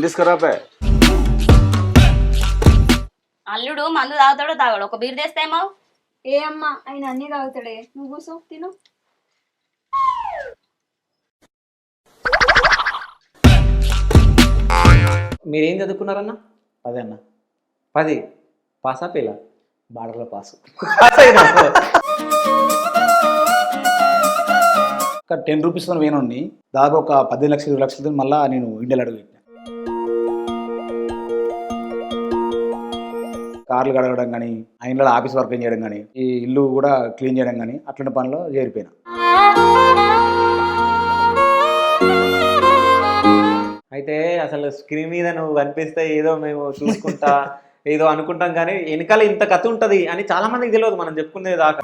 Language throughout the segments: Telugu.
మంది తీసుకురాపే అల్లుడు మందు తాగుతాడో తాగాడు. ఒక బీర్ తెస్తేమో ఏ అమ్మా ఆయన అన్ని తాగుతాడే. నువ్వు కూర్చో తిను. మీరేం చదువుకున్నారన్న? అదే అన్న. పది. పాసా పిల్ల బార్డర్లో పాస్. ఒక టెన్ రూపీస్ వేనుండి దాదాపు ఒక పద్దెనిమిది లక్షలు ఇరవై లక్షలతో మళ్ళీ నేను ఇండియాలో అడుగు పెట్టిన. కార్లు కడగడం కానీ ఆ ఇంట్లో ఆఫీస్ వర్క్ చేయడం కానీ ఈ ఇల్లు కూడా క్లీన్ చేయడం కానీ అట్లాంటి పనిలో చేరిపోయినా. అయితే అసలు స్క్రీన్ మీద నువ్వు కనిపిస్తే ఏదో మేము చూసుకుంటా ఏదో అనుకుంటాం కానీ వెనకాల ఇంత కథ ఉంటది అని చాలా మందికి తెలియదు మనం చెప్పుకునే దాకా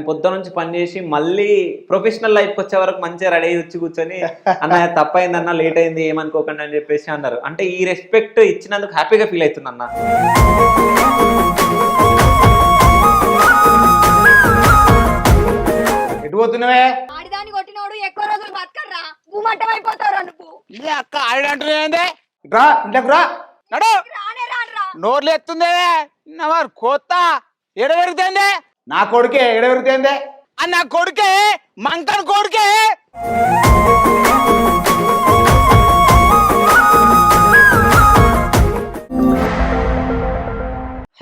కానీ పొద్దున నుంచి పని చేసి మళ్ళీ ప్రొఫెషనల్ లైఫ్కి వచ్చే వరకు మంచిగా రెడీ అయ్యి వచ్చి కూర్చొని అన్న తప్పైందన్న లేట్ అయింది ఏమనుకోకండి అని చెప్పేసి అన్నారు. అంటే ఈ రెస్పెక్ట్ ఇచ్చినందుకు హ్యాపీగా ఫీల్ అవుతుంది అన్న ఎటు పోతున్నావే? ఆడిదాన్ని కొట్టినోడు ఎక్కువ రోజులు బతకర్రా భూమట్టం అయిపోతారా నువ్వు? ఈ అక్క ఆడంటున్నాయండి రా ఇంట్లోకి రా. నడు. రానే రానరా? నోర్లు ఎత్తుందే నవారు కొత్త. ఎడ పెరుగుతుంది? నా కొడుకే ఎడ పెరుగుతుంది ఆ నా కొడుకే మంకన్ కొడుకే.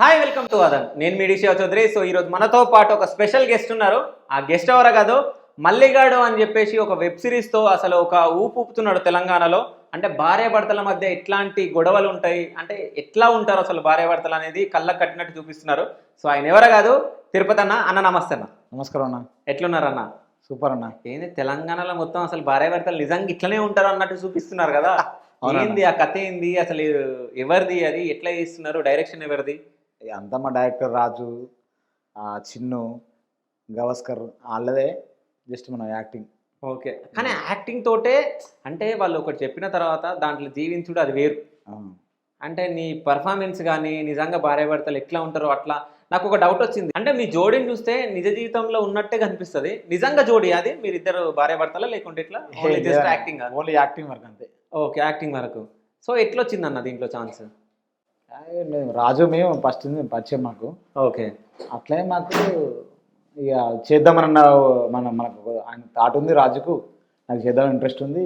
హాయ్ వెల్కమ్ టు అదన్ నేను మీ డిషియా చౌదరి. సో ఈరోజు మనతో పాటు ఒక స్పెషల్ గెస్ట్ ఉన్నారు. ఆ గెస్ట్ ఎవరో కాదు మల్లిగాడు అని చెప్పేసి ఒక వెబ్ సిరీస్తో అసలు ఒక ఊపు ఊపుతున్నాడు తెలంగాణలో. అంటే భార్యాభర్తల మధ్య ఎట్లాంటి గొడవలు ఉంటాయి? అంటే ఎట్లా ఉంటారు అసలు భార్యాభర్తలు అనేది కళ్ళకు కట్టినట్టు చూపిస్తున్నారు. సో ఆయన ఎవరో కాదు? తిరుపతి అన్న అన్న నమస్తే అన్న. నమస్కారం అన్న. ఎట్లున్నారు అన్న? సూపర్ అన్న. ఏంది తెలంగాణలో మొత్తం అసలు భార్యాభర్తలు నిజంగా ఇట్లనే ఉంటారు అన్నట్టు చూపిస్తున్నారు కదా. ఏంది ఆ కథ ఏంది? అసలు ఎవరిది అది? ఎట్లా చేస్తున్నారు? డైరెక్షన్ ఎవరిది? అంతా మా డైరెక్టర్ రాజు ఆ చిన్ను గవస్కర్ వాళ్ళదే జస్ట్ మన యాక్టింగ్. ఓకే. కానీ యాక్టింగ్ తోటే అంటే వాళ్ళు ఒకటి చెప్పిన తర్వాత దాంట్లో జీవించుడు అది వేరు. అంటే నీ పర్ఫార్మెన్స్ కానీ నిజంగా భార్యాభర్తలు ఎట్లా ఉంటారో అట్లా నాకు ఒక డౌట్ వచ్చింది. అంటే మీ జోడీని చూస్తే నిజ జీవితంలో ఉన్నట్టే కనిపిస్తుంది. నిజంగా జోడీ అది? మీరిద్దరు భార్యాభర్తలా లేకుంటే ఇట్లా only just acting only acting work అంతే. ఓకే యాక్టింగ్ వరకు సో ఎట్లా వచ్చిందన్న దీంట్లో ఛాన్స్. రాజు మేము ఫస్ట్ పరిచయం మాకు. ఓకే. అట్లే మాకు ఇక చేద్దామన్న మన మనకు ఆయన థాట్ ఉంది రాజుకు. నాకు చేద్దామని ఇంట్రెస్ట్ ఉంది.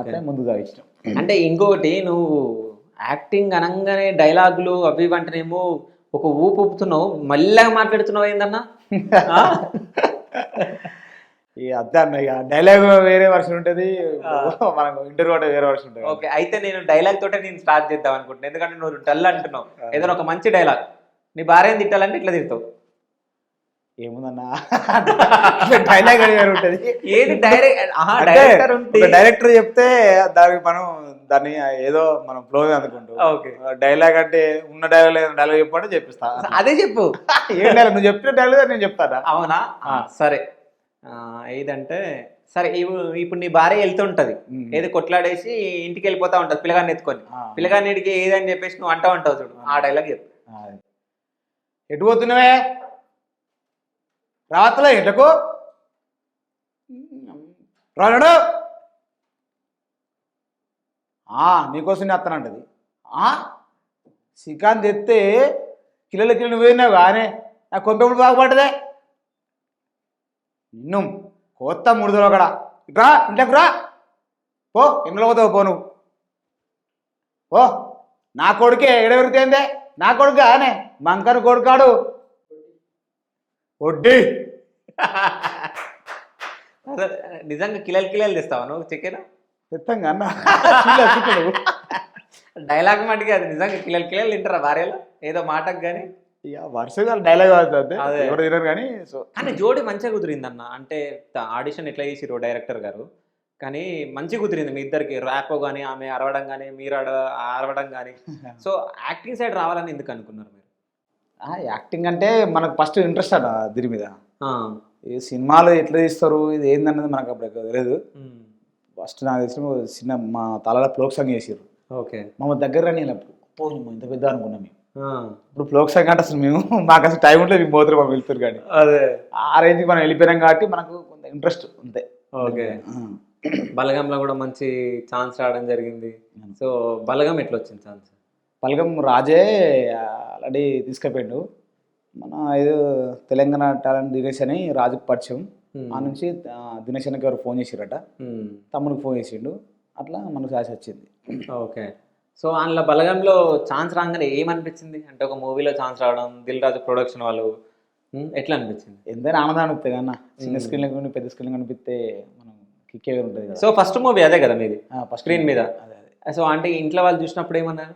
అట్లే ముందుగా ఇష్టం అంటే ఇంకొకటి నువ్వు యాక్టింగ్ అనగానే డైలాగులు అవి ఇవి అంటేనేమో ఒక ఊపు ఊపుతున్నావు మళ్ళీ మాట్లాడుతున్నావు ఏందన్నా? ఈ అదే అన్న ఇక డైలాగ్ వేరే వర్షన్ ఉంటుంది మనకు ఇంటర్వ్యూ అంటే వేరే వర్షన్ ఉంటుంది. ఓకే అయితే నేను డైలాగ్ తోటే నేను స్టార్ట్ చేద్దాం అనుకుంటున్నాను ఎందుకంటే నువ్వు డల్ అంటున్నావు. ఏదైనా ఒక మంచి డైలాగ్ నీ భార్యని తిట్టాలంటే ఇట్లా తిడతావు. ఏముందన్నా? డైలాగ్ ఉంటుంది. ఏది డైరెక్టర్ డైరెక్టర్ చెప్తే దానికి మనం దాన్ని ఏదో మనం ఫ్లో అనుకుంటాం ఓకే. డైలాగ్ అంటే ఉన్న డైలాగ్ లేదా డైలాగ్ చెప్పంటే చెప్పిస్తా. అదే చెప్పు. ఏం డైలాగ్ నువ్వు చెప్పిన డైలాగ్ నేను చెప్తానా? అవునా? సరే. ఏదంటే సరే ఇప్పుడు నీ భార్య వెళ్తుంటది. ఏది కొట్లాడేసి ఇంటికి వెళ్ళిపోతా ఉంటది పిల్లగాన్ని ఎత్తుకొని. ఆ. పిల్లగాన్నిడికి ఏదని చెప్పేసి నువ్వు అంటా ఉంటావు చూడు. ఆ. డైలాగ్ చెప్పు. ఎటు పోతున్నావే? రావట్లే ఎటకు రాడు నీకోసం నేను వస్తానంటది ఆ? శ్రీకాంత్ ఎత్తే కిలోల కిలో నువ్వేనావు కానీ నా కొంపెప్పుడు బాగుపడ్డదే. నిన్ను కొత్త ముడుదలో అక్కడ రా ఇంట్లోకి రా. పో ఎన్నో పోతావు పో నువ్వు. ఓ నా కొడుకే ఎడవెరుగుతేందే నా కొడుకు? అనే. మంకను కొడుకాడు. వడ్డీ. నిజంగా కిలలు కిలలు తెస్తావా నువ్వు చికెన్? చెప్తాంగా అన్న. డైలాగ్ మటుకి అది నిజంగా కిలలు కిలలు తింటారా భార్యలో? ఏదో మాటకు కానీ ఇక వరుసగా డైలాగ్ అవుతుంది. అదే. ఎవరు తినరు కానీ సో. కానీ జోడి మంచిగా కుదిరిందన్న. అంటే ఆడిషన్ ఎట్లా చేసిరు డైరెక్టర్ గారు. కానీ మంచి కుదిరింది మీ ఇద్దరికి. ర్యాపో కానీ ఆమె అరవడం కానీ మీరు అరవడం కానీ సో యాక్టింగ్ సైడ్ రావాలని ఎందుకు అనుకున్నారు మీరు? యాక్టింగ్ అంటే మనకు ఫస్ట్ ఇంట్రెస్ట్ అన్న దీని మీద. ఈ సినిమాలు ఎట్లా తీస్తారు ఇది ఏందన్నది మనకు అప్పుడు తెలియదు ఫస్ట్ నాకు తెలిసిన చిన్న మా తలలో ఫ్లోక్ సాంగ్ చేసారు ఓకే. మా దగ్గర రాని పో నువ్వు ఇంత పెద్ద అనుకున్నాం మేము. ఇప్పుడు ఫ్లోక్ సాంగ్ అంటే అసలు మేము మాకు అసలు టైం ఉంటే మేము పోతారు మనం వెళ్తారు కానీ. అదే. ఆ రేంజ్కి మనం వెళ్ళిపోయినాం కాబట్టి మనకు కొంత ఇంట్రెస్ట్ అంతే ఓకే. బలగంలో కూడా మంచి ఛాన్స్ రావడం జరిగింది. సో బలగం ఎట్లా వచ్చింది ఛాన్స్ పలకం రాజే ఆల్రెడీ తీసుకుపోయిండు మన ఇది తెలంగాణ టాలెంట్ దినేష్ అని రాజుకు పరిచయం. ఆ నుంచి దినేష్ అన్నకి ఎవరు ఫోన్ చేసిరట. తమ్ముడికి ఫోన్ చేసిండు. అట్లా మనకు ఛాన్స్ వచ్చింది. ఓకే. సో అందులో బలగంలో ఛాన్స్ రాగానే ఏమనిపించింది? అంటే ఒక మూవీలో ఛాన్స్ రావడం దిల్ రాజు ప్రొడక్షన్ వాళ్ళు ఎట్లా అనిపించింది? ఎంతైనా ఆనందం అనిపిస్తుంది కన్నా చిన్న మ్మ్. స్క్రీన్ కనిపి పెద్ద స్క్రీన్ కనిపిస్తే మనం కిక్కే ఉంటుంది సో ఫస్ట్ మూవీ అదే కదా మీది? ఫస్ట్ screen మీద? అదే అదే. సో అంటే ఇంట్లో వాళ్ళు చూసినప్పుడు ఏమన్నారు?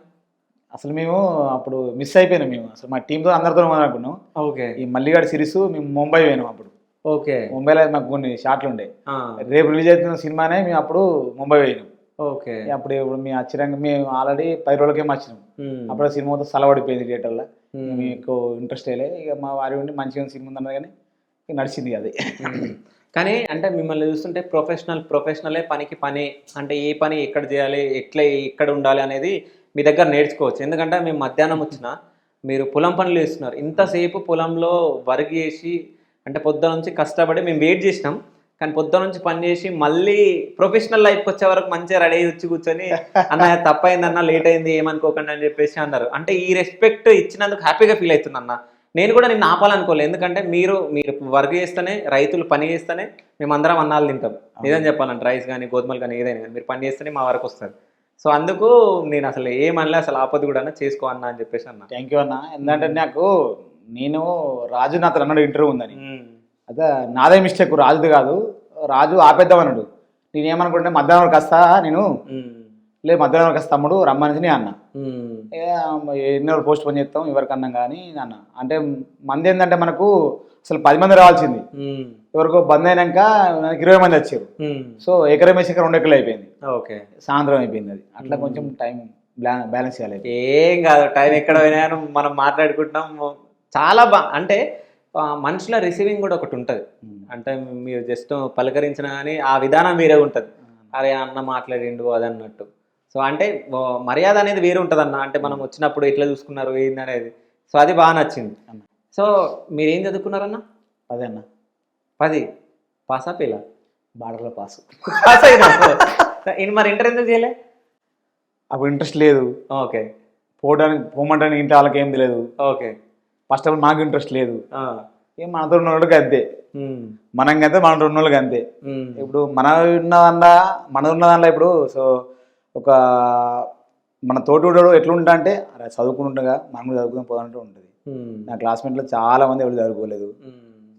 అసలు మేము అప్పుడు మిస్ అయిపోయినాం మేము. అసలు మా టీంతో అందరితో అనుకున్నాం ఓకే. ఈ మల్లిగాడ్ సిరీస్ మేము ముంబై పోయినాం అప్పుడు. ఓకే. ముంబైలో మాకు కొన్ని షాట్లు ఉండే. రేపు రిలీజ్ అవుతున్న సినిమానే మేము అప్పుడు ముంబై పోయినాం. ఓకే. అప్పుడు ఇప్పుడు మేము వచ్చినాక మేము ఆల్రెడీ పది రోజులకేమో వచ్చినాం అప్పుడు సినిమా మొత్తం సలవడిపోయింది థియేటర్లో. మీకు ఇంట్రెస్ట్ అయ్యలే ఇక మా వారి ఉండి మంచిగా సినిమా ఉందన్నది కానీ నడిచింది అది. కానీ అంటే మిమ్మల్ని చూస్తుంటే ప్రొఫెషనల్ ప్రొఫెషనలే పనికి పని. అంటే ఏ పని ఎక్కడ చేయాలి ఎట్లా ఎక్కడ ఉండాలి అనేది మీ దగ్గర నేర్చుకోవచ్చు. ఎందుకంటే మేము మధ్యాహ్నం వచ్చిన మీరు పొలం పనులు చేస్తున్నారు. ఇంతసేపు పొలంలో వర్క్ చేసి అంటే పొద్దున నుంచి కష్టపడి మేము వెయిట్ చేసినాం. కానీ పొద్దున నుంచి పని చేసి మళ్ళీ ప్రొఫెషనల్ లైఫ్కి వచ్చే వరకు మంచిగా రెడీ అయ్యి వచ్చి కూర్చొని అన్న తప్పైందన్న లేట్ అయింది ఏమనుకోకండి అని చెప్పేసి అన్నారు. అంటే ఈ రెస్పెక్ట్ ఇచ్చినందుకు హ్యాపీగా ఫీల్ అవుతుంది అన్న నేను కూడా నిన్ను ఆపాలనుకోలేదు. ఎందుకంటే మీరు మీరు వర్క్ చేస్తేనే రైతులు పని చేస్తేనే మేమందరం అన్నాలు తింటాం. నిజం చెప్పాలంటే రైస్ కానీ గోధుమలు కానీ ఏదైనా కానీ మీరు పని చేస్తేనే మా వరకు వస్తుంది. సో అందుకు నేను అసలు ఏమనలే అసలు ఆపద కూడా అన్న చేసుకో అన్న అని చెప్పేసి అన్న. థ్యాంక్ యూ అన్న. ఎందుకంటే నాకు నేను రాజు నాతో అన్నాడు ఇంటర్వ్యూ ఉందని. అదే నాదే మిస్టేక్ రాజుది కాదు. రాజు ఆపేద్దాం అన్నాడు. నేను ఏమనుకుంటే మధ్యాహ్నం వరకు వస్తా నేను లే మధ్యాహ్నం వరకు వస్తా తమ్ముడు రమ్మని నేను అన్న. ఎన్ని రోజులు పోస్ట్ పోన్ చేస్తాం ఎవరికి అన్నాం కానీ అన్న అంటే మంది ఏంటంటే మనకు అసలు పది మంది రావాల్సింది. ఎవరికో బంద్ అయినాక మనకి ఇరవై మంది వచ్చారు. సో ఎకరం వేసి రెండు ఎకరాలు అయిపోయింది. ఓకే. సాయంత్రం అయిపోయింది అది. అట్లా. కొంచెం టైం బ్యాలెన్స్ చేయాలి. ఏం కాదు టైం ఎక్కడ పోయినా మనం మాట్లాడుకుంటున్నాం. చాలా బా అంటే మనుషుల రిసీవింగ్ కూడా ఒకటి ఉంటుంది. అంటే మీరు జస్ట్ పలకరించిన కానీ ఆ విధానం వేరే ఉంటుంది అరే అన్న మాట్లాడిండు అది అన్నట్టు సో అంటే మర్యాద అనేది వేరే ఉంటుంది అన్న అంటే మనం వచ్చినప్పుడు ఎట్లా చూసుకున్నారు ఏంది అనేది. సో అది బాగా నచ్చింది. అన్న. సో మీరు ఏం చదువుకున్నారన్న? అదే అన్న. పది. పాసా పిల్ల? బార్డర్లో పాస్. పాస్ అయినా మరి ఇంటర్ ఎందుకు చేయలే? అప్పుడు ఇంట్రెస్ట్ లేదు. ఓకే. పోవడానికి పోమంటానికి ఇంటి వాళ్ళకి ఏం తెలియదు. ఓకే. ఫస్ట్ ఆఫ్ ఆల్ మాకు ఇంట్రెస్ట్ లేదు. ఏం మనతో ఉన్న వాళ్ళకి అంతే. మనం అంతే మన ఉన్న వాళ్ళకి అంతే ఇప్పుడు మన ఉన్న దాంట్లో మన ఉన్న దాంట్లో ఇప్పుడు సో ఒక మన తోటి ఎట్లుంటా అంటే అరే చదువుకుంటుండగా మనం కూడా చదువుకుని పోదంటూ ఉంటుంది. నా క్లాస్మేట్లో చాలా మంది ఎవరు చదువుకోలేదు.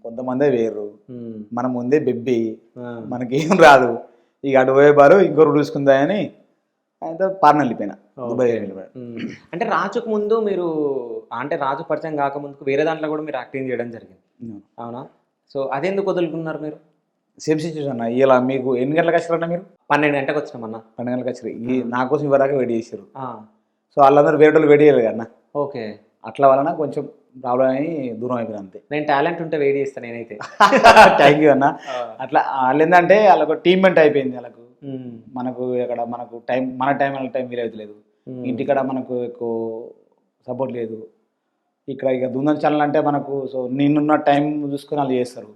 కొంతమందే వేరు మన ముందే బెబ్బి. మనకేం రాదు. ఇక అటు పోయే బారు ఇంకొకరు చూసుకుందా అని ఆయనతో పార్న వెళ్ళిపోయినా. దుబాయ్. అంటే రాజుకు ముందు మీరు అంటే రాజు పరిచయం కాకముందుకు వేరే దాంట్లో కూడా మీరు యాక్టింగ్ చేయడం జరిగింది. అవునా? సో అదెందుకు వదులుకున్నారు మీరు? సేమ్ సిచ్యువేషన్ అన్న. ఇలా మీకు ఎన్ని గంటలకు వచ్చారన్న మీరు? పన్నెండు గంటలకు వచ్చినామన్నా పన్నెండు గంటలకు వచ్చారు ఈ నా కోసం ఇవ్వదాకా వెయిట్ చేశారు సో వాళ్ళందరూ వేరే వాళ్ళు వెయిట్ చేయలేదు అన్న. ఓకే. అట్లా వలన కొంచెం ప్రాబ్లం అయి దూరం అయిపోయింది అంతే. నేను టాలెంట్ ఉంటే వెయిట్ చేస్తాను నేనైతే. థ్యాంక్ యూ అన్న. అట్లా వాళ్ళు ఏంటంటే వాళ్ళకు టీమ్ మెంట్ అయిపోయింది వాళ్ళకు. మనకు ఇక్కడ మనకు టైం మన టైం వాళ్ళ టైం వీలు అవుతలేదు ఉమ్, ఇంటికాడ మనకు ఎక్కువ సపోర్ట్ లేదు. ఇక్కడ ఇక దుందం ఛానల్ అంటే మనకు సో నేనున్న టైం చూసుకొని వాళ్ళు చేస్తారు.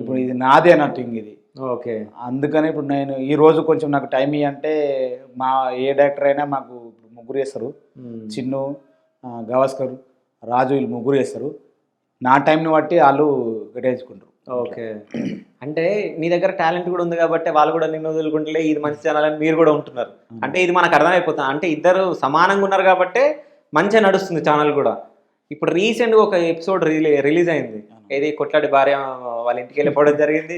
ఇప్పుడు ఇది నాదే అన్నట్టు ఇంక ఇది. ఓకే. అందుకని ఇప్పుడు నేను ఈ రోజు కొంచెం నాకు టైం అంటే మా ఏ డైరెక్టర్ అయినా మాకు ముగ్గురు చేస్తారు. ఉమ్, చిన్ను గవాస్కర్ రాజు వీళ్ళు ముగ్గురు చేస్తారు. నా టైంని బట్టి వాళ్ళు కేటాయించుకుంటారు. ఓకే. అంటే నీ దగ్గర టాలెంట్ కూడా ఉంది కాబట్టి వాళ్ళు కూడా నిన్ను వదులుకుంటలే ఇది మంచి ఛానల్ అని మీరు కూడా ఉంటున్నారు. అంటే ఇది మనకు అర్థమైపోతుంది. అంటే ఇద్దరు సమానంగా ఉన్నారు కాబట్టి మంచిగా నడుస్తుంది ఛానల్ కూడా. ఇప్పుడు రీసెంట్గా ఒక ఎపిసోడ్ రిలీ రిలీజ్ అయింది. ఏది కొట్లాడి భార్య వాళ్ళ ఇంటికి వెళ్ళిపోవడం జరిగింది.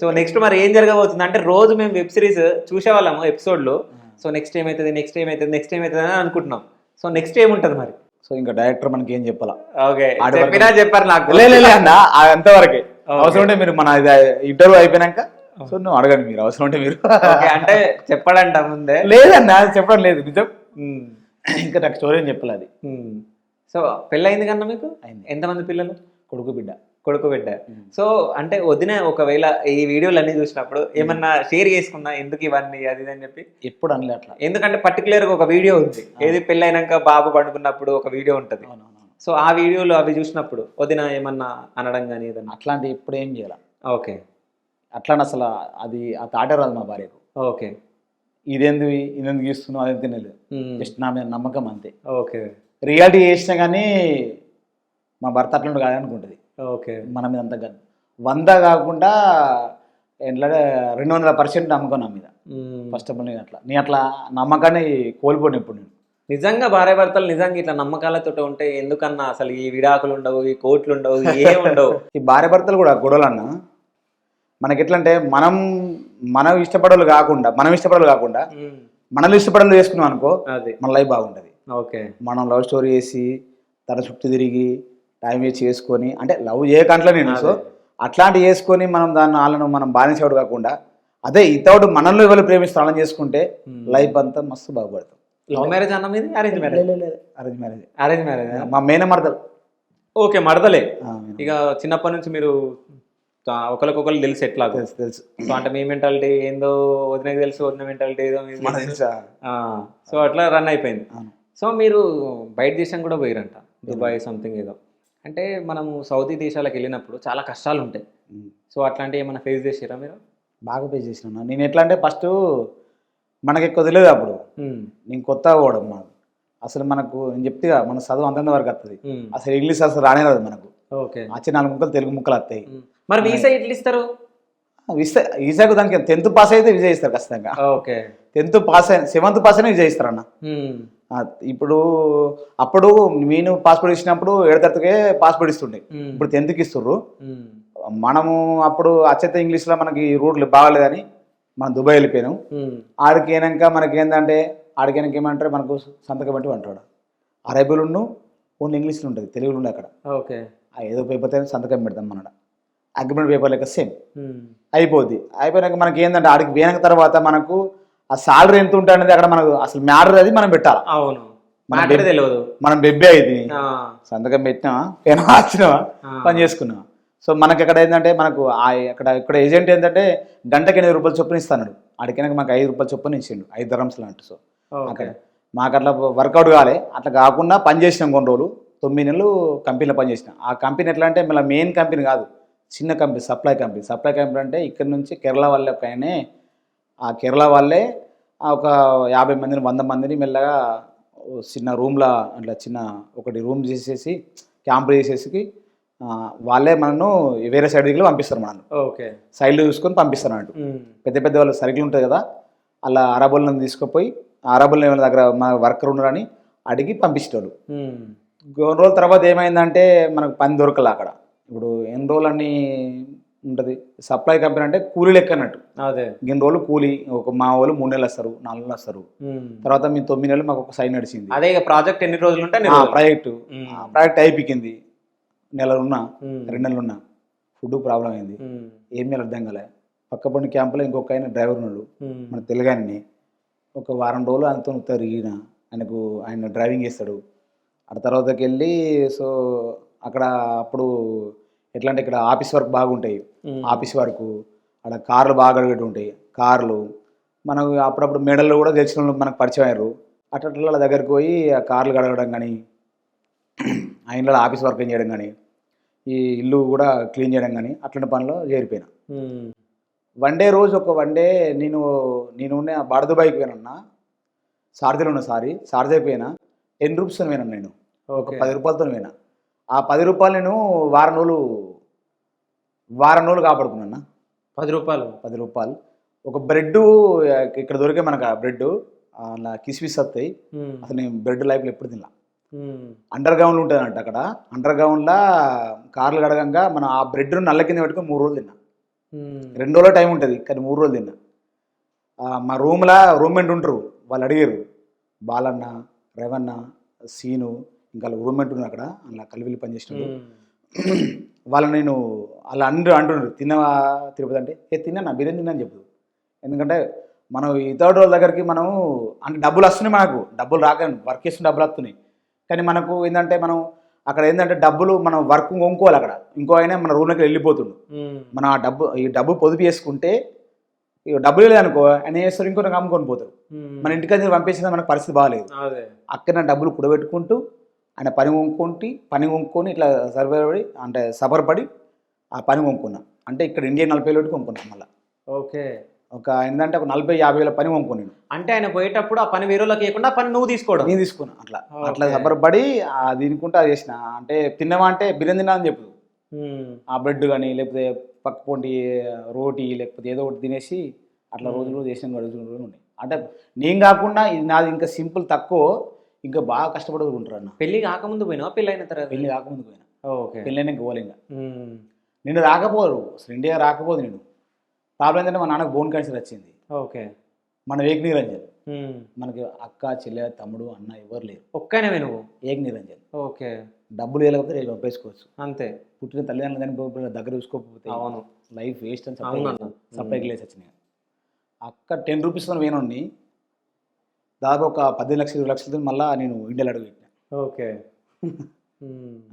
సో నెక్స్ట్ మరి ఏం జరగబోతుంది? అంటే రోజు మేము వెబ్ సిరీస్ చూసేవాళ్ళము ఎపిసోడ్లో. సో నెక్స్ట్ ఏమవుతుంది నెక్స్ట్ ఏమవుతుంది నెక్స్ట్ ఏమవుతుంది అని అనుకుంటున్నాం. సో నెక్స్ట్ ఏముంటుంది మరి? సో ఇంకా డైరెక్టర్ మనకి ఏం చెప్పాలా? ఓకే చెప్పినా చెప్పారు నాకు. అన్న అంతవరకే. అవసరం ఉంటే మీరు మన ఇంటర్వ్యూ అయిపోయినాక. సో నువ్వు అడగండి మీరు అవసరం ఉంటే మీరు. అంటే చెప్పడంట ముందే. లేదన్న చెప్పడం లేదు నిజం. ఇంకా నాకు స్టోరీ ఏం చెప్పాలి అది? ఉమ్. సో పెళ్ళయింది కన్నా మీకు? అయింది. ఎంతమంది పిల్లలు? కొడుకు బిడ్డ కొడుకు బిడ్డ. సో అంటే వదిన ఒకవేళ ఈ వీడియోలు అన్ని చూసినప్పుడు ఏమన్నా షేర్ చేసుకున్నా ఎందుకు ఇవన్నీ? అది అని చెప్పి? ఎప్పుడు అనలే అట్లా. ఎందుకంటే పర్టికులర్గా ఒక వీడియో ఉంది. ఏది పెళ్ళైనాక బాబు పండుకున్నప్పుడు ఒక వీడియో ఉంటది. సో ఆ వీడియోలు అవి చూసినప్పుడు వదిన ఏమన్నా అనడం కానీ ఏదన్నా? అట్లాంటి ఇప్పుడు ఏం చేయాలి? ఓకే. అట్లా అసలు అది ఆ తాటే రాదు మా భార్యకు. ఓకే. ఇదేంది ఇదెందుకు ఇస్తున్నావు అదే తినలేదు. జస్ట్ నా మీద నమ్మకం అంతే. ఓకే. రియాలిటీ చేసినా కానీ మా భర్త అట్లా కాదనుకుంటుంది ఓకే. మన మీద అంత కాదు వంద కాకుండా ఎట్లా రెండు వందల పర్సెంట్ నమ్మకం నా మీద. ఫస్ట్ ఆఫ్ ఆల్ నేను అట్లా. నేను అట్లా నమ్మకాన్ని కోల్పోను ఇప్పుడు నేను. నిజంగా భార్య భర్తలు నిజంగా ఇట్లా నమ్మకాలతో ఉంటే ఎందుకన్నా అసలు ఈ విడాకులు ఉండవు ఈ కోట్లు ఉండవు ఏ ఉండవు? ఈ భార్య భర్తలు కూడా గొడవలు అన్న మనకి ఎట్లా అంటే మనం మనం ఇష్టపడలు కాకుండా మనం ఇష్టపడలు కాకుండా. మనల్ని ఇష్టపడలు చేసుకున్నాం అనుకో అది. మన లైఫ్ బాగుంటుంది. ఓకే. మనం లవ్ స్టోరీ చేసి తన చుట్టూ తిరిగి టైం వేస్ట్ చేసుకొని అంటే లవ్ చేయకంట్లో నేను సో అట్లాంటివి చేసుకొని మనం దాన్ని వాళ్ళను మనం బానిసవుడు కాకుండా అదే ఇతవుడు మనల్ని ఎవరు ప్రేమిస్తారు అలా చేసుకుంటే Hmm. లైఫ్ అంతా మస్తు బాగుపడుతుంది లవ్ మ్యారేజ్ అన్న మీది? Arrange marriage arrange marriage arrange marriage మా మేన మరదలు. ఓకే మేన- ఇక చిన్నప్పటి నుంచి మీరు ఒకరికొకరు తెలిసి ఎట్లా తెలుసు తెలుసు. సో అంటే మీ మెంటాలిటీ ఏందో వదినకి తెలుసు వదిన మెంటాలిటీ ఏదో సో అట్లా రన్ అయిపోయింది. సో మీరు బయట దేశం కూడా పోయిరంట. దుబాయ్ సంథింగ్ ఏదో. అంటే మనము సౌదీ దేశాలకు వెళ్ళినప్పుడు చాలా కష్టాలు ఉంటాయి. సో అట్లాంటివి ఏమైనా ఫేస్ చేసిరా మీరు? బాగా పే చేసిన నేను ఎట్లా అంటే ఫస్ట్ మనకి ఎక్కువ తెలియదు అప్పుడు. నేను కొత్త పోవడం మనం అసలు మనకు నేను చెప్తే మన చదువు అంతంత వరకు వస్తుంది అసలు ఇంగ్లీష్ అసలు రానే రాదు మనకు. ఓకే. వచ్చే నాలుగు ముక్కలు తెలుగు ముక్కలు వస్తాయి. మరి వీసా ఎట్లా ఇస్తారు? విసా వీసాకు దానికి టెన్త్ పాస్ అయితే విజయ్ ఇస్తారు ఖచ్చితంగా. ఓకే. టెన్త్ పాస్ అయిన సెవెంత్ పాస్ అయినా విజయ్ ఇస్తారు అన్న ఇప్పుడు అప్పుడు నేను పాస్పోర్ట్ ఇచ్చినప్పుడు ఏడు తరగతికే పాస్పోర్ట్ ఇస్తుండే. ఇప్పుడు టెన్త్కి ఇస్తుర్రు. మనము అప్పుడు అచ్చత ఇంగ్లీష్లో మనకి రూట్లు బాగాలేదని మనం దుబాయ్ వెళ్ళిపోయాం ఉమ్, ఆడికి అయినాక మనకి ఏంటంటే ఆడికి అయినాక ఏమంటారు మనకు సంతకం పెట్టి అంటాడు. అరేబులును ఓన్లీ ఇంగ్లీష్లో ఉంటుంది తెలుగులో ఉండే అక్కడ. ఓకే. ఏదో పేపర్ సంతకం పెడతాం మన అగ్రిమెంట్ పేపర్ లెక్క సేమ్ అయిపోద్ది. అయిపోయినాక మనకి ఏంటంటే ఆడికి పోయినాక తర్వాత మనకు ఆ సాలరీ ఎంత ఉంటుంది అక్కడ మనకు అసలు మ్యాటర్ అది మనం పెట్టాలి? అవును. మ్యాటర్ తెలియదు మనం బెబ్బే ఆ, సంతకం పెట్టినావా? వచ్చినావా? ఆ. పని చేసుకున్నావా? సో మనకి అక్కడ ఏంటంటే మనకు ఆ అక్కడ ఇక్కడ ఏజెంట్ ఏంటంటే గంటకి ఎనిమిది రూపాయలు చొప్పున ఇస్తాడు ఆడికైనా మాకు ఐదు రూపాయలు చొప్పున ఇచ్చిండు. ఐదు ధరమ్స్లు అంటూ సో. అక్కడ మాకు అట్లా వర్కౌట్ కాలే. అట్లా కాకుండా పని చేసినాం కొన్ని రోజులు. తొమ్మిది నెలలు కంపెనీలో పని చేసినాం. ఆ కంపెనీ ఎట్లా అంటే మళ్ళీ మెయిన్ కంపెనీ కాదు. చిన్న company supply company supply company అంటే ఇక్కడ నుంచి కేరళ వాళ్ళే పైనే ఆ కేరళ వాళ్ళే ఒక యాభై మందిని వంద మందిని మెల్లగా చిన్న రూమ్లో అట్లా చిన్న ఒకటి రూమ్ చేసేసి క్యాంప్ చేసేసి వాళ్ళే మనను వేరే సైడ్ దిగులు పంపిస్తారు మనల్ని. ఓకే. సైడ్లో చూసుకొని పంపిస్తారు అన్నట్టు. పెద్ద పెద్ద వాళ్ళు సరుకులు ఉంటుంది కదా అలా అరబులను తీసుకుపోయి అరబులను ఎవరి దగ్గర మా వర్కర్ ఉన్నారని అడిగి పంపించేటోళ్ళు కొన్ని రోజుల తర్వాత ఏమైందంటే మనకు పని దొరకలే అక్కడ. ఇప్పుడు ఎన్ని రోజులు అన్ని ఉంటుంది. సప్లై కంపెనీ అంటే కూలీ లెక్క అన్నట్టు అదే. ఇన్ని రోజులు కూలీ ఒక మా వాళ్ళు మూడు నెలలు వస్తారు నాలుగు నెలలు వస్తారు. తర్వాత మీ తొమ్మిది నెలలు మాకు ఒక సైడ్ నడిచింది. అదే ప్రాజెక్ట్ ఎన్ని రోజులు ఉంటే. ప్రాజెక్టు. ప్రాజెక్ట్ అయిపోయింది. నెలలున్నా రెండు నెలలున్నా ఫుడ్ ప్రాబ్లం అయింది. ఉమ్, ఏం చేయాలి అర్థం కాలే. పక్క పండి క్యాంపులో ఇంకొక ఆయన డ్రైవర్ ఉన్నాడు. మన తెలుగాని ఒక వారం రోజులు ఆయనతో తిరిగిన ఆయనకు ఆయన డ్రైవింగ్ చేస్తాడు. ఆ తర్వాతకి వెళ్ళి సో అక్కడ అప్పుడు ఎట్లా అంటే ఇక్కడ ఆఫీస్ వర్క్ బాగుంటాయి. ఆఫీస్ వర్క్ అక్కడ కార్లు బాగా అడిగేటి ఉంటాయి. కార్లు మనకు అప్పుడప్పుడు మెడల్లో కూడా తెలిసిన వాళ్ళు మనకు పరిచయం అయ్యారు. అట్లా దగ్గరికి పోయి ఆ కార్లు కడగడం కానీ ఆ ఇంట్లో ఆఫీస్ వర్క్ చేయడం కానీ ఈ ఇల్లు కూడా క్లీన్ చేయడం కానీ అట్లాంటి పనిలో చేరిపోయినా. వన్ డే రోజు ఒక వన్ డే నేను నేను ఉన్న బాడదుబాయికి పోయినన్నా. సార్జీలో ఉన్న సారీ సార్జ్ అయిపోయినా టెన్ రూపీస్తో పోయినా నేను? ఒక పది రూపాయలతో పోయినా. ఆ పది రూపాయలు నేను వారం రోజులు వారం రోజులు కాపాడుకున్నా పది రూపాయలు. పది రూపాయలు. ఒక బ్రెడ్ ఇక్కడ దొరికే మనకు ఆ బ్రెడ్ అలా కిస్మిస్ వస్తాయి. అసలు నేను బ్రెడ్ లైఫ్లో ఎప్పుడు తిన్నా ఉమ్, అండర్ గ్రౌండ్ ఉంటుందంట అక్కడ. అండర్ గ్రౌండ్లో కార్లు కడగంగా మనం ఆ బ్రెడ్ నల్ల కింద పెట్టుకొని మూడు రోజులు తిన్నా. రెండు రోజుల టైం ఉంటుంది కానీ మూడు రోజులు తిన్నా. మా రూమ్లో రూమ్మేట్ ఉంటారు వాళ్ళు అడిగారు బాలన్న రేవన్న సీను ఇంకా రూమ్మేట్ ఉన్నారు అక్కడ. అలా కలివిలి పనిచేసినాడు ఉమ్, వాళ్ళు నేను అలా అండ్రు అంటున్నారు తిన్నవా తిరుపతి? అంటే ఏ తిన్నా బిర్యానీ తిన్నా అని చెప్పు. ఎందుకంటే మనం ఇతర వాళ్ళ దగ్గరికి మనం అంటే డబ్బులు వస్తున్నాయి మనకు. డబ్బులు రాక వర్క్ చేస్తున్న డబ్బులు వస్తున్నాయి. కానీ మనకు ఏంటంటే మనం అక్కడ ఏంటంటే డబ్బులు మనం వర్క్ కొనుక్కోవాలి అక్కడ. ఇంకో అయినా మన రూమ్లోకి వెళ్ళిపోతుండు. ఉమ్, మనం ఆ డబ్బు ఈ డబ్బు పొదుపు చేసుకుంటే డబ్బులు లేదనుకో ఆయన చేస్తారు? ఇంకో అమ్ముకొని పోతారు. మన ఇంటికి పంపించిన మనకు పరిస్థితి బాగాలేదు. అక్కడ డబ్బులు కూడబెట్టుకుంటూ ఆయన పని కొనుక్కుంటి పని కొనుక్కొని ఇట్లా సర్వే పడి అంటే సబరపడి ఆ పని కొనుక్కున్నా అంటే ఇక్కడ ఇండియా నలభై వేలు పెట్టి కొనుక్కున్నాను మళ్ళీ. ఓకే. ఒక ఏంటంటే ఒక నలభై యాభై వేల పని కొనుక్కున్నాను అంటే ఆయన పోయేటప్పుడు ఆ పని వేరే వాళ్ళకి ఇవ్వకుండా పని నువ్వు తీసుకోవడం? నేను తీసుకున్నాను అట్లా. అట్లా సబ్బరపడి దీనికుంటే అది చేసిన. అంటే తిన్నావా అంటే బిర్యానీ తిన్నా అని చెప్పు. ఆ బ్రెడ్ కానీ లేకపోతే పక్క పొంటి రోటీ లేకపోతే ఏదో ఒకటి తినేసి అట్లా రోజులు చేసిన రోజులు కూడా ఉన్నాయి అంటే నేను కాకుండా ఇది నాది ఇంకా సింపుల్ తక్కువ. ఇంకా బాగా కష్టపడి ఉంటారు అన్న. పెళ్ళి కాకముందు పోయినావా? పెళ్ళి అయిన తర్వాత? పెళ్ళి కాకముందు పోయినా. ఓకే. పెళ్ళైనా ఇంకా పోలే ఇంకా. నేను రాకపోరు అసలు ఇండియా రాకపోదు నేను ప్రాబ్లం ఏంటంటే మా నాన్నకు బోన్ క్యాన్సర్ వచ్చింది. ఓకే. మన ఏక్ నిరంజన్. మనకి అక్క చెల్లె తమ్ముడు అన్న ఎవరు లేరు. ఒక్కనేవే నువ్వు? ఏక్ నిరంజన్. ఓకే. డబ్బులు లేకపోతే రేపు పంపేసుకోవచ్చు అంతే. పుట్టిన తల్లిదండ్రులు దగ్గర చూసుకోకపోతే అవును. లైఫ్ వేస్ట్ అని. సప్లైకి లేసి వచ్చినాయి. అక్క టెన్ రూపీస్ వేనండి దాదాపు ఒక పద్దెనిమిది లక్షలు ఇరవై లక్షలతో మళ్ళీ నేను ఇండియాలో అడుగు పెట్టిన. ఓకే.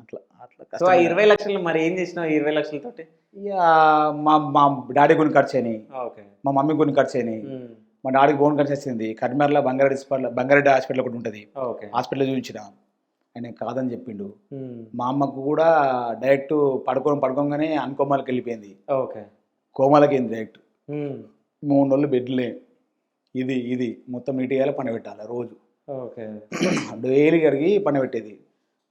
అట్లా అట్లా సో ఆ. ఇరవై లక్షలు మరి ఏం చేసినావు ఇరవై లక్షలతోటి ఇక మా మా డాడీ కొన్ని ఖర్చు అయినాయి. ఓకే. మా మమ్మీ కొన్ని ఖర్చు అయినాయి. మా డాడీకి బోన్ ఖర్చు వచ్చింది కర్మర్లో బంగారెడ్డి హాస్పిటల్ బంగారెడ్డి హాస్పిటల్ ఒకటి ఉంటుంది. ఓకే. హాస్పిటల్ చూపించిన. ఆయన కాదని చెప్పిండు. మా అమ్మకు కూడా డైరెక్ట్ పడుకొని పడుకోగానే అన్కోమాలకి వెళ్ళిపోయింది. ఓకే. కోమాలకి అయింది డైరెక్ట్. మూడు నెలలు బెడ్లే. ఇది ఇది మొత్తం నీటి వేయాలి పండబెట్టాలి రోజు. ఓకే. డైలీ కడిగి పండబెట్టేది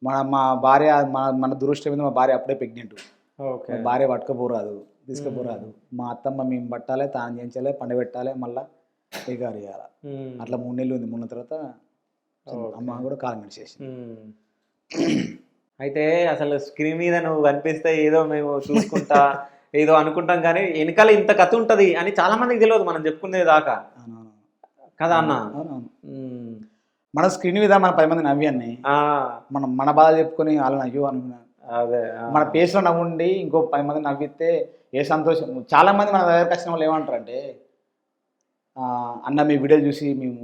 మన మా భార్య మన మన దురదృష్టం మీద మా భార్య అప్పుడే ప్రెగ్నెంట్. ఓకే. భార్య పట్టుకపోరాదు తీసుకుపోరాదు. మా అత్తమ్మ మేము పట్టాలి తాను చేయించాలి పండబెట్టాలి మళ్ళీ ఎగారు చేయాలి. ఉమ్. అట్లా మూడు నెలలు ఉంది మూడు తర్వాత. అమ్మ కూడా కాలం గడిచేసింది ఉమ్. అయితే అసలు స్క్రీన్ మీద నువ్వు కనిపిస్తే ఏదో మేము చూసుకుంటా ఏదో అనుకుంటాం కానీ వెనకాల ఇంత కథ ఉంటది అని చాలా మందికి తెలియదు మనం చెప్పుకునే దాకా. కదా అన్న. మన స్క్రీన్ మీద మన పది మంది నవ్వాన్ని మనం మన బాధ చెప్పుకొని వాళ్ళని అయ్యో అనుకున్నా అదే. మన పేస్లో నవ్వుండి ఇంకో పది మంది నవ్వితే ఏ సంతోషం చాలా మంది మన దగ్గరకు వచ్చిన వాళ్ళు ఏమంటారంటే అన్న మీ వీడియోలు చూసి మేము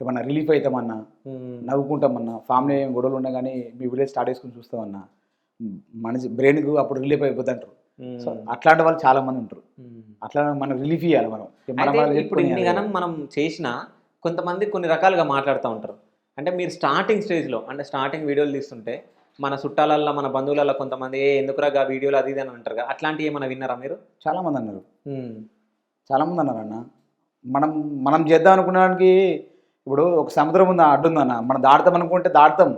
ఏమన్నా రిలీఫ్ అవుతామన్నా. నవ్వుకుంటామన్నా ఫ్యామిలీ గొడవలు ఉన్నా కానీ మీ వీడియో స్టార్ట్ చేసుకుని చూస్తామన్నా మనిషి బ్రెయిన్కు అప్పుడు రిలీఫ్ అయిపోతుంటారు. సో అట్లాంటి వాళ్ళు చాలా మంది ఉంటారు. అట్లా మనం రిలీఫ్ ఇవ్వాలి మనం. అయితే ఇప్పుడు ఇన్ని గనం మనం చేసినా కొంతమంది కొన్ని రకాలుగా మాట్లాడుతూ ఉంటారు. అంటే మీరు స్టార్టింగ్ స్టేజ్లో అంటే స్టార్టింగ్ వీడియోలు తీస్తుంటే మన చుట్టాలల్లో మన బంధువులలో కొంతమంది ఏ ఎందుకురా గా వీడియోలు అది ఇది అని అంటారు కదా అట్లాంటివి ఏమైనా విన్నారా మీరు? చాలా మంది అన్నారు. ఉమ్. చాలా మంది అన్నారు అన్న. మనం మనం చేద్దాం అనుకున్నానికి ఇప్పుడు ఒక సముద్రం ఉంది అడ్డు ఉందన్న మనం దాడతాం అనుకుంటే దాడతాం.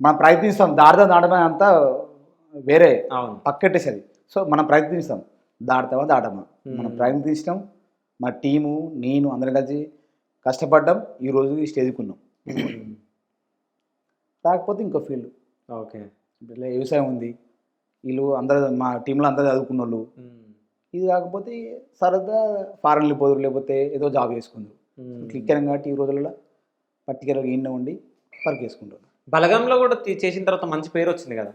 మనం ప్రయత్నిస్తాం దాడతాం దాడమని అంతా వేరే పక్కెట్టేసేది. సో మనం ప్రయత్నిస్తాం. దాడతామా దాటమా మనం. ప్రయత్నిస్తాం మా టీము నేను అందరం కలిసి కష్టపడ్డాం ఈ రోజు ఈ స్టేజ్కి ఉన్నాం. ఉమ్. కాకపోతే ఇంకో ఫీల్డ్ ఓకే. వ్యవసాయం ఉంది. వీళ్ళు అందరూ మా టీంలో అందరూ చదువుకున్న వాళ్ళు. ఇది కాకపోతే సరదా ఫారెన్ వెళ్ళిపోదురు లేకపోతే ఏదో జాబ్ చేసుకుందరు. క్లిక్కరం కాబట్టి ఈ రోజులలో పర్టికులర్గా ఇంట్లో ఉండి వర్క్ చేసుకుంటారు బలగంలో కూడా చేసిన తర్వాత మంచి పేరు వచ్చింది కదా?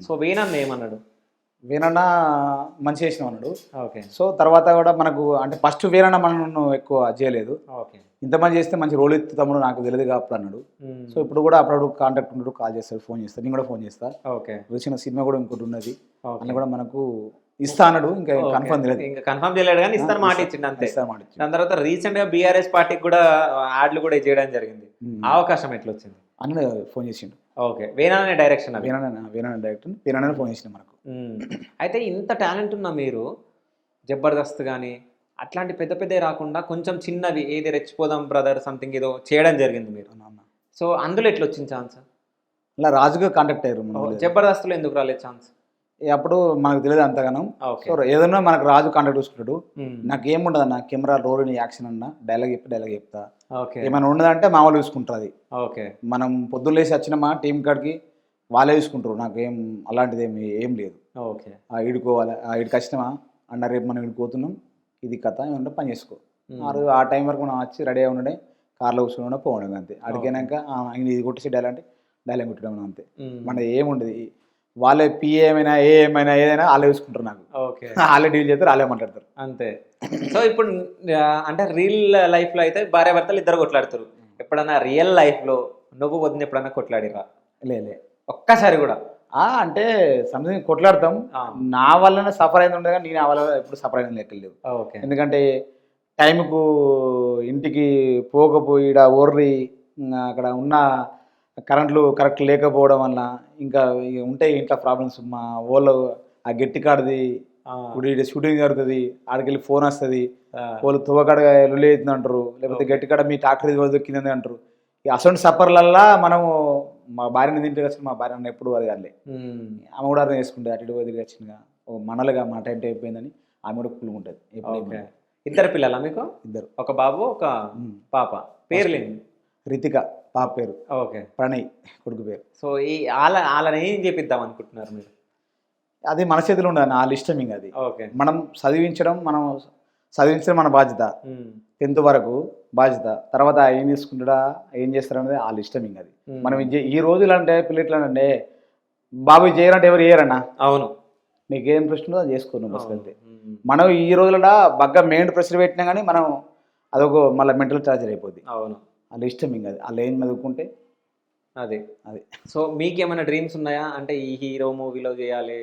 సో వేనన్న ఏమన్నాడు? వేనన్న మంచి చేసినాం అన్నాడు. ఓకే. సో తర్వాత కూడా మనకు అంటే ఫస్ట్ వేనన్న మనను ఎక్కువ చేయలేదు. ఓకే. ఇంతమంది చేస్తే మంచి రోల్ ఎత్తు తమ్ముడు నాకు తెలియదు అప్పుడు అన్నాడు. సో ఇప్పుడు కూడా అప్పుడప్పుడు కాంటాక్ట్ ఉంటాడు కాల్ చేస్తాడు ఫోన్ చేస్తాడు నేను కూడా ఫోన్ చేస్తా. ఓకే. వచ్చిన సినిమా కూడా ఇంకోటి ఉన్నది. అన్న కూడా మనకు ఇస్తా అన్నాడు ఇంకా. కన్ఫర్మ్ తెలియదు. ఇంకా కన్ఫర్మ్ చేయలేడు కానీ ఇస్తారు మాట ఇచ్చిండు అంతే. మాట. దాని తర్వాత రీసెంట్గా బీఆర్ఎస్ పార్టీకి కూడా యాడ్లు కూడా చేయడం జరిగింది. అవకాశం ఎట్లా వచ్చింది? అన్న ఫోన్ చేసిండు. ఓకే. వేనానే డైరెక్షన్ వేనన్న వేనన్న డైరెక్టర్ వేనన్న ఫోన్ చేసిండు మనకు. అయితే ఇంత టాలెంట్ ఉన్న మీరు జబర్దస్త్ కానీ అట్లాంటి పెద్ద పెద్ద రాకుండా కొంచెం చిన్నవి ఏది రెచ్చిపోదాం బ్రదర్ సంథింగ్ ఏదో చేయడం జరిగింది మీరు. సో అందులో ఎట్లా వచ్చింది ఛాన్స్ ఇలా రాజుగా కాంటాక్ట్ అయ్యారు. జబర్దస్త్లో ఎందుకు రాలేదు ఛాన్స్ అప్పుడు మనకు తెలియదు అంతగానం. సో ఏదన్నా మనకు రాజు కాంటాక్ట్ చూసుకుంటాడు. ఉమ్. నాకు ఏముండదు అన్న కెమెరా రోల్ యాక్షన్ అన్న డైలాగ్ చెప్పి డైలాగ్ చెప్తా. ఏమైనా ఉండదంటే మామూలు చూసుకుంటారు అది ఓకే. మనం పొద్దున్న లేచి వచ్చినామా టీం కాడికి వాళ్ళే చూసుకుంటారు. నాకేం అలాంటిది ఏమి ఏం లేదు. ఓకే. ఆ ఈడుకోవాలి ఆ ఈడికి వచ్చినామా అన్న రేపు మనం ఈడికి పోతున్నాం ఇది కథ ఏమన్నా పని చేసుకో. ఆ టైం వరకు మనం వచ్చి రెడీ అయి ఉండడే కార్లో కూర్చుని పోవడం అంతే. అడిగినాక ఆయన ఇది కొట్టేసి డైలాగ్ అంటే డైలాగ్ కొట్టడం అంతే. మన ఏముండదు. వాళ్ళే పిఏ ఏమైనా ఏ ఏమైనా ఏదైనా వాళ్ళే చూసుకుంటారు నాకు. ఓకే. వాళ్ళే డీల్ చేస్తారు వాళ్ళే మాట్లాడతారు. అంతే. సో ఇప్పుడు అంటే రియల్ లైఫ్లో అయితే భార్య భర్తలు ఇద్దరు కొట్లాడతారు. ఎప్పుడన్నా రియల్ లైఫ్లో నువ్వు వదిన ఎప్పుడన్నా కొట్లాడిరా? లే లే. ఒక్కసారి కూడా. అంటే సంథింగ్ కొట్లాడతాం. నా వల్లనే సఫర్ అయింది ఉండగా నేను ఆ వల్ల ఎప్పుడు సఫర్ అయిన లెక్కలేదు ఓకే. ఎందుకంటే టైంకు ఇంటికి పోకపోయి ఈడ ఓర్రి అక్కడ ఉన్న కరెంట్లు కరెక్ట్ లేకపోవడం వల్ల ఇంకా ఉంటాయి ఇంట్లో ప్రాబ్లమ్స్ మా వాళ్ళు ఆ గట్టి కాడిది ఇప్పుడు షూటింగ్ జరుగుతుంది ఆడికెళ్ళి ఫోన్ వస్తుంది. వాళ్ళు తువ్వకాడ లొల్లి అవుతుంది అంటారు లేకపోతే గట్టి కాడ మీ ట్రాక్టర్ ఇది దొక్కింది అంటారు. ఈ అసలు సఫర్లల్లా మనము మా భార్యని తింటే వచ్చి మా భార్య ఎప్పుడు ఉమ్, ఆమె కూడా అర్థం చేసుకుంటుంది అటు ఇటు వదిలి వచ్చిందిగా. ఓ మనలుగా మా టైం అయిపోయిందని ఆమె కూడా పుల్లు ఉంటుంది. ఇద్దరు పిల్లలా మీకు? ఇద్దరు. ఒక బాబు ఒక. పాప. పేర్లేండి రితిక. పాప పేరు. ఓకే. ప్రణయ్ కొడుకు పేరు. సో ఈ వాళ్ళ వాళ్ళని ఏం చేపిద్దాం అనుకుంటున్నారు మీరు? అది మన చేతిలో ఉండదు నా ఇష్టం ఇంకా అది. ఓకే. మనం చదివించడం మనం చదివించడం మన బాధ్యత. టెన్త్ వరకు బాధ్యత. తర్వాత ఏం తీసుకుంటాడా ఏం చేస్తారనేది వాళ్ళ ఇష్టం ఇంకా అది. మనం ఈ రోజులు అంటే పిల్లలు అంటే బాబు ఇది చేయరంటే ఎవరు చేయరన్నా? అవును. నీకు ఏం ప్రశ్న ఉందో అది చేసుకో నువ్వు బస్ అంతే మనం ఈ రోజులలో బగ్గ మెయిన్ ప్రెషర్ పెట్టినా కానీ మనం అదొక మళ్ళీ మెంటల్ టార్చర్ అయిపోద్ది. అవును. వాళ్ళ ఇష్టం ఇంకా అది వాళ్ళు ఏం చదువుకుంటే అదే. అది. సో మీకు ఏమైనా డ్రీమ్స్ ఉన్నాయా? అంటే ఈ హీరో మూవీలో చేయాలి.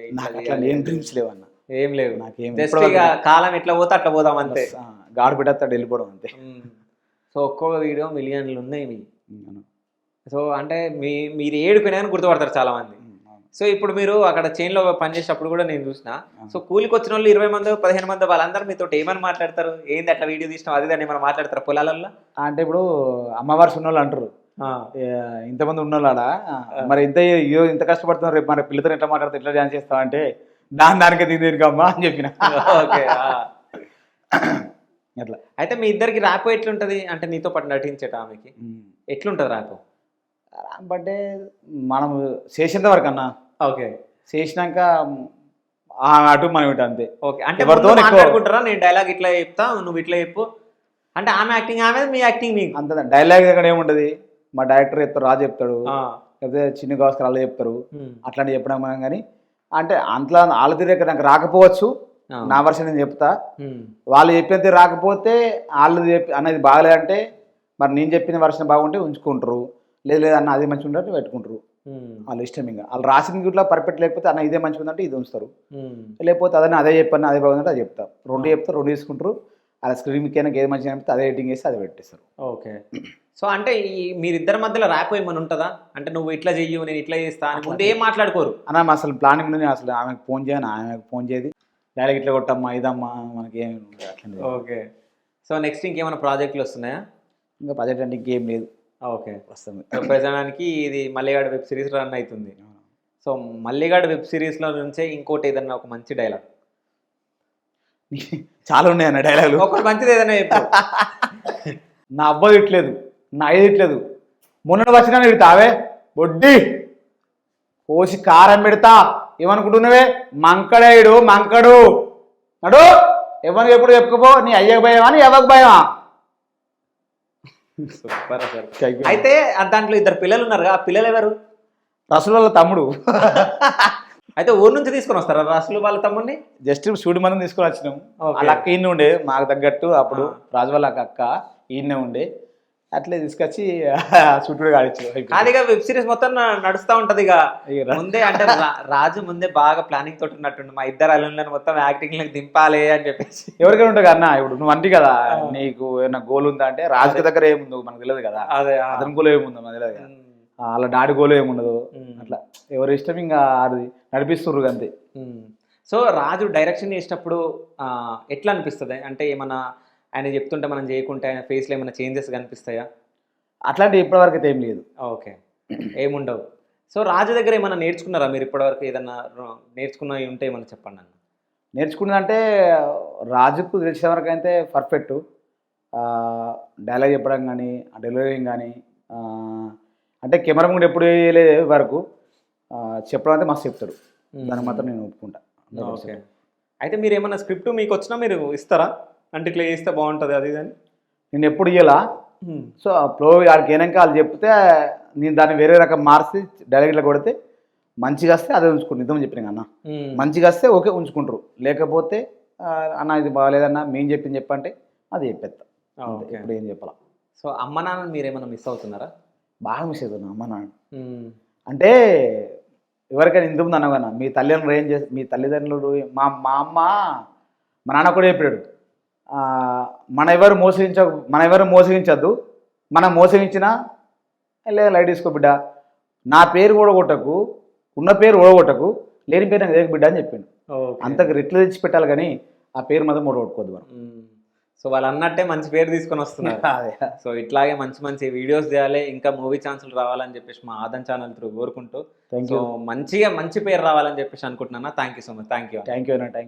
ఏం డ్రీమ్స్ లేవన్న ఏం లేవు. నాకేం జస్ట్ ఇక కాలం ఎట్లా పోతే అట్లా పోదాం అంతే. గాడు పెట్టేస్తాడు వెళ్ళిపోవడం అంతే. సో ఒక్కొక్క వీడియో మిలియన్లు ఉన్నాయి మీ. సో అంటే మీ మీరు ఏడుకునే కానీ గుర్తుపడతారు చాలా మంది ఉమ్, అవును. సో ఇప్పుడు మీరు అక్కడ చైన్లో పనిచేసేటప్పుడు కూడా నేను చూసిన సో కూలికి వచ్చిన వాళ్ళు ఇరవై మంది పదిహేను మంది వాళ్ళందరూ మీతో ఏమని మాట్లాడతారు? ఏంది అట్లా వీడియో తీసినాం అది దాన్ని ఏమైనా మాట్లాడతారు పొలాలలో అంటే ఇప్పుడు అమ్మవారు ఉన్నోళ్ళు అంటారు. ఇంతమంది ఉన్నోళ్ళాడా మరి ఇంత ఇంత కష్టపడుతున్నారు రేపు మరి పిల్లతో ఎట్లా మాట్లాడితే ఎట్లా డాన్స్ చేస్తావు అంటే దాని దానికే దీనికి అమ్మా అని చెప్పిన. ఓకే. అట్లా. అయితే మీ ఇద్దరికి ర్యాపో ఎట్లుంటది? అంటే నీతో పాటు నటించేట ఆమెకి? ఎట్లుంటది ర్యాపో అంటే మనం చేసేంత వరకు అన్న. ఓకే. చేసినాక అటు మనం ఇటు అంతే. ఓకే. అంటే ఎవరితో మాట్లాడుకుంటారా? నేను డైలాగ్ ఇట్లా చెప్తా నువ్వు ఇట్లా చెప్పు. అంటే ఆమె యాక్టింగ్ ఆమె మీ యాక్టింగ్ మీకు. అంత డైలాగ్ దగ్గర ఏముంటది? మా డైరెక్టర్ చెప్తారు రాజు చెప్తాడు. లేకపోతే చిన్న గాస్కర్ వాళ్ళు చెప్తారు. ఉమ్, అట్లాంటివి చెప్పడం మనం కానీ అంటే అంతలా వాళ్ళ దగ్గర నాకు రాకపోవచ్చు. నా వర్షన్ నేను చెప్తా. వాళ్ళు చెప్పేది రాకపోతే వాళ్ళు చెప్పి అన్నది బాగలేదంటే మరి నేను చెప్పిన వర్షన్ బాగుంటే ఉంచుకుంటారు. లేదు లేదు అన్న అది మంచిగా ఉంటే పెట్టుకుంటారు. వాళ్ళ ఇష్టం ఇంకా. వాళ్ళు రాసిన ఇట్లా పర్ఫెక్ట్ లేకపోతే అన్న ఇదే మంచిగా ఉందంటే ఇది ఉంచుతారు. లేకపోతే అదే అదే చెప్పాను అదే బాగుందంటే అది చెప్తా. రెండు చెప్తారు రెండు తీసుకుంటారు. అలా స్క్రీన్ కైనా ఏది మంచిగా అనిపిస్తే అదే ఎడిటింగ్ చేసి అది పెట్టేస్తారు. ఓకే. సో అంటే ఈ మీరిద్దరి మధ్యలో ర్యాప్ ఏమైనా ఉంటుందా? అంటే నువ్వు ఇట్లా చెయ్యు నేను ఇట్లా చేస్తా అని ముందు ఏం మాట్లాడుకోరు. అన్న అసలు ప్లానింగ్ ఉంది. అసలు ఆమెకు ఫోన్ చేయను ఆమెకు ఫోన్ చేయదు. డైరెక్ట్ ఇట్లా కొట్టమ్మా ఇదమ్మా మనకి ఏమి ఓకే. సో నెక్స్ట్ ఇంకేమైనా ప్రాజెక్టులు వస్తున్నాయా? ఇంకా బడ్జెట్ అంటే ఇంకేం లేదు. ఓకే. వస్తుంది. సో ప్రజానికి ఇది మల్లిగాడు వెబ్ సిరీస్ రన్ అవుతుంది సో మల్లిగాడు వెబ్ సిరీస్లో నుంచే ఇంకోటి ఏదన్నా ఒక మంచి డైలాగ్? చాలా ఉన్నాయి అన్న డైలాగులు. ఒకటి మంచిది ఏదైనా నా అబ్బాయి ఇట్లేదు నా ఐదు ఇట్లేదు మొన్న వచ్చినా తిడతావే? బొడ్డి! కోసి కారం పెడతా. ఏమనుకుంటున్నావే? మంకడేయుడు మంకడు. నడు! ఎవరికి ఎప్పుడు చెప్పుకోపో? నీ అయ్యకు భయమా? నీ ఎవరికి భయమా? సూపర్ అసలు అయితే దాంట్లో ఇద్దరు పిల్లలు ఉన్నారు ఆ పిల్లలు ఎవరు? రసుల తమ్ముడు. అయితే ఊరు నుంచి తీసుకొని వస్తారా రాసులు వాళ్ళ తమ్ముడిని? జస్ట్ షూట్ మనం తీసుకొని వచ్చినాం. వాళ్ళ అక్క ఈయన ఉండే మాకు తగ్గట్టు అప్పుడు. రాజు వాళ్ళ అక్క ఈయనే ఉండే. అట్లే తీసుకొచ్చి షూట్ కూడా కాడిచ్చు ఖాళీగా వెబ్ సిరీస్ మొత్తం నడుస్తా ఉంటది ఇక. ఇక. ముందే అంటే రాజు ముందే బాగా ప్లానింగ్ తోటి ఉన్నట్టుండి. మా ఇద్దరు అల్లుళ్ళని మొత్తం యాక్టింగ్లకు దింపాలి అని చెప్పేసి. ఎవరికైనా ఉంటుంది అన్న ఇప్పుడు నువ్వు అంటి కదా. నీకు ఏమైనా గోల్ ఉందా అంటే రాజుకి దగ్గర ఏముందో మనకు తెలియదు కదా. అదే. అతని గోల్ ఏముందో మనకు తెలియదు కదా. వాళ్ళ డాడీ గోల్ ఏముండదు. అట్లా. ఎవరి ఇష్టం ఇంకా అది నడిపిస్తుర్రు అంతే. సో రాజు డైరెక్షన్ చేసేటప్పుడు ఎట్లా అనిపిస్తుంది? అంటే ఏమన్నా ఆయన చెప్తుంటే మనం చేయకుంటే ఆయన ఫేస్లో ఏమైనా చేంజెస్ కనిపిస్తాయా? అట్లాంటి ఇప్పటివరకు అయితే ఏం లేదు. ఓకే. ఏముండవు. సో రాజు దగ్గర ఏమైనా నేర్చుకున్నారా మీరు ఇప్పటివరకు ఏదన్నా నేర్చుకున్నవి ఉంటే ఏమన్నా చెప్పండి అన్న? నేర్చుకున్నదంటే రాజుకు తెలిసిన వరకు అయితే పర్ఫెక్ట్ డైలాగ్ చెప్పడం కానీ డెలివరింగ్ కానీ అంటే కెమెరా ముందు ఎప్పుడు వేయలేదు వరకు చెప్పడం అయితే మస్తు చెప్తాడు. దాన్ని మాత్రం నేను ఒప్పుకుంటా. ఓకే. అయితే మీరు ఏమన్నా స్క్రిప్ట్ మీకు వచ్చినా మీరు ఇస్తారా? అంటే ఇట్లా చేస్తే బాగుంటుంది అది ఇది అని? నేను ఎప్పుడు ఇయ్యాలా? సో ఫ్లో ఆడికి ఏనాక వాళ్ళు చెప్తే నేను దాన్ని వేరే రకం మార్చి డైరెక్ట్లో కొడితే మంచిగా వస్తే అదే ఉంచుకుంటాను నిజం చెప్పిన అన్న. మంచిగా వస్తే ఓకే ఉంచుకుంటారు. లేకపోతే అన్న ఇది బాగాలేదన్నా మేము చెప్పింది చెప్పంటే అది చెప్పేస్తా ఇప్పుడు ఏం చెప్పాలా? సో అమ్మ నాన్న మీరు ఏమైనా మిస్ అవుతున్నారా? బాగా మిస్ అవుతున్నా అమ్మ నాన్న. అంటే ఎవరికైనా ఇంతకుముందు అన్నవన్నా మీ తల్లిదండ్రులు ఏం చేసి మీ తల్లిదండ్రులు మా మా అమ్మ మా నాన్న కూడా చెప్పాడు. మన ఎవరు మోసగించ మన ఎవరు మోసగించద్దు. మనం మోసగించినా లేదా లైట్ తీసుకో బిడ్డ. నా పేరు ఓడగొట్టకు ఉన్న పేరు ఓడగొట్టకు లేని పేరు నాకు దేనికి బిడ్డ అని చెప్పిండు. Okay. అంతకు రెట్లు తెచ్చి పెట్టాలి కానీ ఆ పేరు మాత్రం మూడు కొట్టుకోద్దు మనం. సో వాళ్ళు అన్నట్టే మంచి పేరు తీసుకొని వస్తున్నారు. అదే. సో ఇట్లాగే మంచి మంచి వీడియోస్ చేయాలి ఇంకా మూవీ ఛాన్సులు రావాలని చెప్పేసి మా ఆదన్ ఛానల్ త్రూ కోరుకుంటూ. థ్యాంక్ సో యూ మంచిగా మంచి పేరు రావాలని చెప్పేసి అనుకుంటున్నాను. Thank you so much thank you thank you